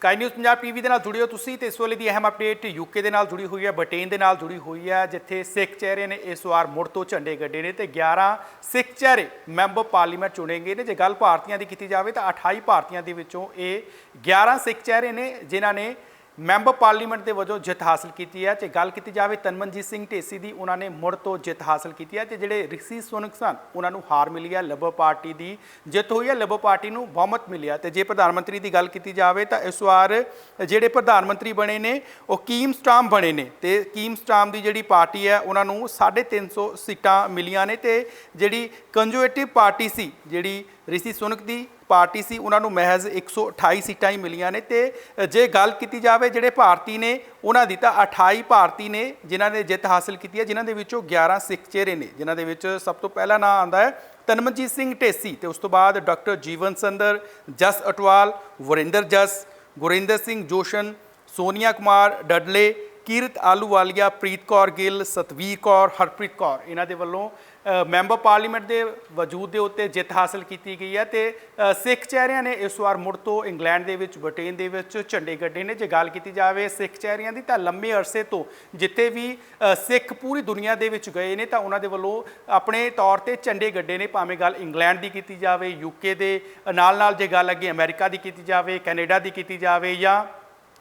Sky news Punjab TV ਦੇ ਨਾਲ ਜੁੜਿਓ ਤੁਸੀਂ ਤੇ ਇਸ ਵੇਲੇ ਦੀ ਅਹਿਮ ਅਪਡੇਟ ਯੂਕੇ ਦੇ ਨਾਲ ਜੁੜੀ ਹੋਈ ਹੈ ਬ੍ਰਿਟੇਨ ਦੇ ਨਾਲ ਜੁੜੀ ਹੋਈ ਹੈ, ਜਿੱਥੇ ਸਿੱਖ ਚਿਹਰੇ ਨੇ ਇਸ ਵਾਰ ਮੁੜ ਤੋਂ ਝੰਡੇ ਗੱਡੇ ਨੇ ਤੇ 11 ਸਿੱਖ ਚਿਹਰੇ ਮੈਂਬਰ ਪਾਰਲੀਮੈਂਟ ਚੁਣੇ ਗਏ ਨੇ। ਜੇ ਗੱਲ ਭਾਰਤੀਆਂ ਦੀ ਕੀਤੀ ਜਾਵੇ ਤਾਂ 28 ਭਾਰਤੀਆਂ ਦੇ ਵਿੱਚੋਂ ਇਹ 11 ਸਿੱਖ ਚਿਹਰੇ ਨੇ, ਜਿਨ੍ਹਾਂ ਨੇ ਮੈਂਬਰ ਪਾਰਲੀਮੈਂਟ ਦੇ ਵਜੋਂ ਜਿੱਤ ਹਾਸਲ ਕੀਤੀ ਹੈ। ਤੇ ਗੱਲ ਕੀਤੀ ਜਾਵੇ ਤਨਮਨਜੀਤ ਸਿੰਘ ਢੇਸੀ ਦੀ, ਉਹਨਾਂ ਨੇ ਮੁੜ ਤੋਂ ਜਿੱਤ ਹਾਸਲ ਕੀਤੀ ਹੈ ਤੇ ਜਿਹੜੇ ਰਿਸ਼ੀ ਸੁਨਕ ਸਨ, ਉਹਨਾਂ ਨੂੰ ਹਾਰ ਮਿਲੀ ਹੈ। ਲਿਬਰ ਪਾਰਟੀ ਦੀ ਜਿੱਤ ਹੋਈ ਹੈ ਲਿਬਰ ਪਾਰਟੀ ਨੂੰ ਬਹੁਮਤ ਮਿਲਿਆ ਤੇ ਜੇ ਪ੍ਰਧਾਨ ਮੰਤਰੀ ਦੀ ਗੱਲ ਕੀਤੀ ਜਾਵੇ ਤਾਂ ਇਸ ਵਾਰ ਜਿਹੜੇ ਪ੍ਰਧਾਨ ਮੰਤਰੀ ਬਣੇ ਨੇ, ਉਹ ਕੀਮ ਸਟਾਮ ਬਣੇ ਨੇ ਤੇ ਕੀਮ ਸਟਾਮ ਦੀ ਜਿਹੜੀ ਪਾਰਟੀ ਹੈ, ਉਹਨਾਂ ਨੂੰ 350 ਸੀਟਾਂ ਮਿਲੀਆਂ ਨੇ ਤੇ ਜਿਹੜੀ ਕੰਜ਼ਰਵੇਟਿਵ ਪਾਰਟੀ ਸੀ, ਜਿਹੜੀ ਰਿਸ਼ੀ ਸੁਨਕ ਦੀ ਪਾਰਟੀ ਸੀ, ਉਹਨਾਂ ਨੂੰ ਮਹਿਜ਼ 128 ਸੀਟਾਂ ਹੀ ਮਿਲੀਆਂ ਨੇ ਤੇ ਜੇ ਗੱਲ ਕੀਤੀ ਜਾਵੇ, ਜਿਹੜੇ ਭਾਰਤੀ ਨੇ, ਉਹਨਾਂ ਦੀ ਤਾਂ 28 ਭਾਰਤੀ ਨੇ, ਜਿਨ੍ਹਾਂ ਨੇ ਜਿੱਤ ਹਾਸਲ ਕੀਤੀ ਹੈ, ਜਿਨ੍ਹਾਂ ਦੇ ਵਿੱਚੋਂ 11 ਸਿੱਖ ਚਿਹਰੇ ਨੇ, ਜਿਨ੍ਹਾਂ ਦੇ ਵਿੱਚ ਸਭ ਤੋਂ ਪਹਿਲਾ ਨਾਂ ਆਉਂਦਾ ਹੈ ਤਨਮਨਜੀਤ ਸਿੰਘ ਢੇਸੀ ਤੇ ਉਸ ਤੋਂ ਬਾਅਦ ਡਾਕਟਰ ਜੀਵਨ ਸੰਦਰ, ਜਸ ਅਟਵਾਲ, ਵਰਿੰਦਰ ਜਸ, ਗੁਰਿੰਦਰ ਸਿੰਘ ਜੋਸ਼ਨ, ਸੋਨੀਆ ਕੁਮਾਰ ਡਡਲੇ, ਕੀਰਤ ਆਲੂਵਾਲੀਆ ਪ੍ਰੀਤ ਕੌਰ ਗਿੱਲ, ਸਤਵੀਰ ਕੌਰ, ਹਰਪ੍ਰੀਤ ਕੌਰ। ਇਹਨਾਂ ਦੇ ਵੱਲੋਂ ਮੈਂਬਰ ਪਾਰਲੀਮੈਂਟ ਦੇ ਵਜੂਦ ਦੇ ਉੱਤੇ ਜਿੱਤ ਹਾਸਲ ਕੀਤੀ ਗਈ ਹੈ ਤੇ ਸਿੱਖ ਚਿਹਰਿਆਂ ਨੇ ਇਸ ਵਾਰ ਮੁੜ ਤੋਂ ਇੰਗਲੈਂਡ ਦੇ ਵਿੱਚ, ਬ੍ਰਿਟੇਨ ਦੇ ਵਿੱਚ ਝੰਡੇ ਗੱਡੇ ਨੇ ਜੇ ਗੱਲ ਕੀਤੀ ਜਾਵੇ ਸਿੱਖ ਚਿਹਰਿਆਂ ਦੀ ਤਾਂ ਲੰਮੇ ਅਰਸੇ ਤੋਂ ਜਿੱਥੇ ਵੀ ਸਿੱਖ ਪੂਰੀ ਦੁਨੀਆ ਦੇ ਵਿੱਚ ਗਏ ਨੇ ਤਾਂ ਉਹਨਾਂ ਦੇ ਵੱਲੋਂ ਆਪਣੇ ਤੌਰ ਤੇ ਝੰਡੇ ਗੱਡੇ ਨੇ ਭਾਵੇਂ ਗੱਲ ਇੰਗਲੈਂਡ ਦੀ ਕੀਤੀ ਜਾਵੇ ਯੂਕੇ ਦੇ ਨਾਲ ਨਾਲ ਜੇ ਗੱਲ ਅੱਗੇ ਅਮਰੀਕਾ ਦੀ ਕੀਤੀ ਜਾਵੇ, ਕੈਨੇਡਾ ਦੀ ਕੀਤੀ ਜਾਵੇ ਜਾਂ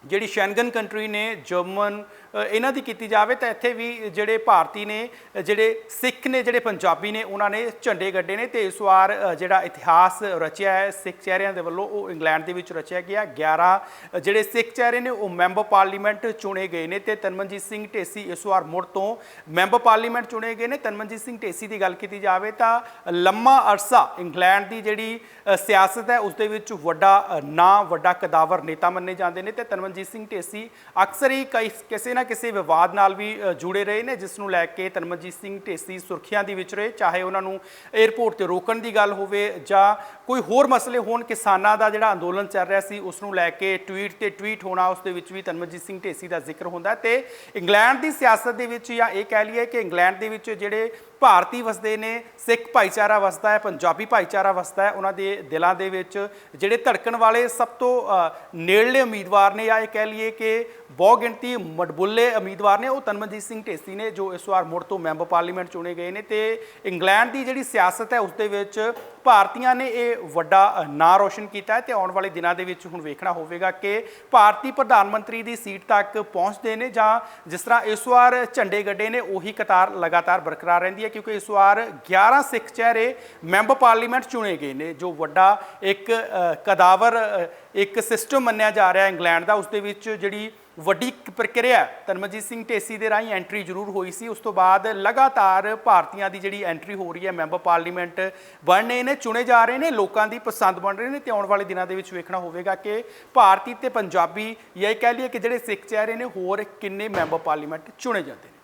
ਜਿਹੜੀ ਸ਼ੈਂਗਨ ਕੰਟਰੀ ਨੇ, ਜਰਮਨ ਇਹਨਾਂ ਦੀ ਕੀਤੀ ਜਾਵੇ ਤਾਂ ਇੱਥੇ ਵੀ ਜਿਹੜੇ ਭਾਰਤੀ ਨੇ ਜਿਹੜੇ ਸਿੱਖ ਨੇ, ਜਿਹੜੇ ਪੰਜਾਬੀ ਨੇ, ਉਹਨਾਂ ਨੇ ਝੰਡੇ ਗੱਡੇ ਨੇ ਤੇ ਇਸ ਵਾਰ ਜਿਹੜਾ ਇਤਿਹਾਸ ਰਚਿਆ ਹੈ ਸਿੱਖ ਚਿਹਰਿਆਂ ਦੇ ਵੱਲੋਂ, ਉਹ ਇੰਗਲੈਂਡ ਦੇ ਵਿੱਚ ਰਚਿਆ ਗਿਆ। 11 ਜਿਹੜੇ ਸਿੱਖ ਚਿਹਰੇ ਨੇ, ਉਹ ਮੈਂਬਰ ਪਾਰਲੀਮੈਂਟ ਚੁਣੇ ਗਏ ਨੇ ਤੇ ਤਨਮਨਜੀਤ ਸਿੰਘ ਢੇਸੀ ਇਸ ਵਾਰ ਮੁੜ ਤੋਂ ਮੈਂਬਰ ਪਾਰਲੀਮੈਂਟ ਚੁਣੇ ਗਏ ਨੇ। ਤਨਮਨਜੀਤ ਸਿੰਘ ਢੇਸੀ ਦੀ ਗੱਲ ਕੀਤੀ ਜਾਵੇ ਤਾਂ ਲੰਮਾ ਅਰਸਾ ਇੰਗਲੈਂਡ ਦੀ ਜਿਹੜੀ ਸਿਆਸਤ ਹੈ, ਉਸ ਦੇ ਵਿੱਚ ਵੱਡਾ ਨਾਂ, ਵੱਡਾ ਕਦਾਵਰ ਨੇਤਾ ਮੰਨੇ ਜਾਂਦੇ ਨੇ ਤੇ ਤਨਮਨਜੀਤ ਸਿੰਘ ਢੇਸੀ ਅਕਸਰ ਹੀ ਕਈ ਕਿਸੇ ਨਾ ਕਿਸੇ ਵਿਵਾਦ ਨਾਲ ਵੀ ਜੁੜੇ ਰਹੇ ਨੇ ਜਿਸ ਨੂੰ ਲੈ ਕੇ ਤਨਮਨਜੀਤ ਸਿੰਘ ਢੇਸੀ ਸੁਰਖੀਆਂ ਦੇ ਵਿੱਚ ਰਹੇ। ਚਾਹੇ ਉਹਨਾਂ ਨੂੰ 에ਅਰਪੋਰਟ ਤੇ ਰੋਕਣ ਦੀ ਗੱਲ ਹੋਵੇ ਜਾਂ ਕੋਈ ਹੋਰ ਮਸਲੇ ਹੋਣ, ਕਿਸਾਨਾਂ ਦਾ ਜਿਹੜਾ ਅੰਦੋਲਨ ਚੱਲ ਰਿਹਾ ਸੀ ਉਸ ਨੂੰ ਲੈ ਕੇ ਟਵੀਟ ਤੇ ਟਵੀਟ ਹੋਣਾ, ਉਸ ਦੇ ਵਿੱਚ ਵੀ ਤਨਮਨਜੀਤ ਸਿੰਘ ਢੇਸੀ ਦਾ ਜ਼ਿਕਰ ਹੁੰਦਾ ਹੈ। ਤੇ ਇੰਗਲੈਂਡ ਦੀ ਸਿਆਸਤ ਦੇ ਵਿੱਚ ਜਾਂ ਇਹ ਕਹਿ ਲਈਏ ਕਿ ਇੰਗਲੈਂਡ ਦੇ ਵਿੱਚ ਜਿਹੜੇ ਭਾਰਤੀ ਵਸਦੇ ਨੇ, ਸਿੱਖ ਭਾਈਚਾਰਾ ਵਸਦਾ ਹੈ, ਪੰਜਾਬੀ ਭਾਈਚਾਰਾ ਵਸਦਾ ਹੈ, ਉਹਨਾਂ ਦੇ ਦਿਲਾਂ ਦੇ ਵਿੱਚ ਜਿਹੜੇ ਧੜਕਣ ਵਾਲੇ ਸਭ ਤੋਂ ਨੇੜਲੇ ਉਮੀਦਵਾਰ ਨੇ, ਜਾਂ ਇਹ ਕਹਿ ਲਈਏ ਕਿ ਬਹੁ ਗਿਣਤੀ ਮਡਬੁੱਲੇ ਉਮੀਦਵਾਰ ਨੇ, ਉਹ ਤਨਮਨਜੀਤ ਸਿੰਘ ਢੇਸੀ ਨੇ, ਜੋ ਇਸ ਵਾਰ ਮੁੜ ਤੋਂ ਮੈਂਬਰ ਪਾਰਲੀਮੈਂਟ ਚੁਣੇ ਗਏ ਨੇ ਤੇ ਇੰਗਲੈਂਡ ਦੀ ਜਿਹੜੀ ਸਿਆਸਤ ਹੈ, ਉਸ ਦੇ ਵਿੱਚ ਭਾਰਤੀਆਂ ਨੇ ਇਹ ਵੱਡਾ ਨਾਂ ਰੋਸ਼ਨ ਕੀਤਾ ਹੈ ਤੇ ਆਉਣ ਵਾਲੇ ਦਿਨਾਂ ਦੇ ਵਿੱਚ ਹੁਣ ਵੇਖਣਾ ਹੋਵੇਗਾ ਕਿ ਭਾਰਤੀ ਪ੍ਰਧਾਨ ਮੰਤਰੀ ਦੀ ਸੀਟ ਤੱਕ ਪਹੁੰਚਦੇ ਨੇ ਜਾਂ ਜਿਸ ਤਰ੍ਹਾਂ ਇਸ ਵਾਰ ਝੰਡੇ ਗੱਡੇ ਨੇ, ਉਹੀ ਕਤਾਰ ਲਗਾਤਾਰ ਬਰਕਰਾਰ ਰਹਿੰਦੀ ਹੈ ਕਿਉਂਕਿ ਇਸ ਵਾਰ 11 ਸਿੱਖ ਚਿਹਰੇ ਮੈਂਬਰ ਪਾਰਲੀਮੈਂਟ ਚੁਣੇ ਗਏ ਨੇ, ਜੋ ਵੱਡਾ ਇੱਕ ਕਦਾਵਰ ਇੱਕ ਸਿਸਟਮ ਮੰਨਿਆ ਜਾ ਰਿਹਾ ਇੰਗਲੈਂਡ ਦਾ, ਉਸ ਦੇ ਵਿੱਚ ਜਿਹੜੀ ਵੱਡੀ ਪ੍ਰਕਿਰਿਆ ਤਨਮਜੀਤ ਸਿੰਘ ਢੇਸੀ ਦੇ ਰਾਹੀਂ ਐਂਟਰੀ ਜ਼ਰੂਰ ਹੋਈ ਸੀ। ਉਸ ਤੋਂ ਬਾਅਦ ਲਗਾਤਾਰ ਭਾਰਤੀਆਂ ਦੀ ਜਿਹੜੀ ਐਂਟਰੀ ਹੋ ਰਹੀ ਹੈ ਮੈਂਬਰ ਪਾਰਲੀਮੈਂਟ ਬਣ ਰਹੇ ਨੇ, ਚੁਣੇ ਜਾ ਰਹੇ ਨੇ, ਲੋਕਾਂ ਦੀ ਪਸੰਦ ਬਣ ਰਹੇ ਨੇ ਤੇ ਆਉਣ ਵਾਲੇ ਦਿਨਾਂ ਦੇ ਵਿੱਚ ਵੇਖਣਾ ਹੋਵੇਗਾ ਕਿ ਭਾਰਤੀ ਤੇ ਪੰਜਾਬੀ ਜਾਂ ਇਹ ਕਹਿ ਲਈਏ ਕਿ ਜਿਹੜੇ ਸਿੱਖ ਚਿਹਰੇ ਨੇ, ਹੋਰ ਕਿੰਨੇ ਮੈਂਬਰ ਪਾਰਲੀਮੈਂਟ ਚੁਣੇ ਜਾਂਦੇ ਨੇ।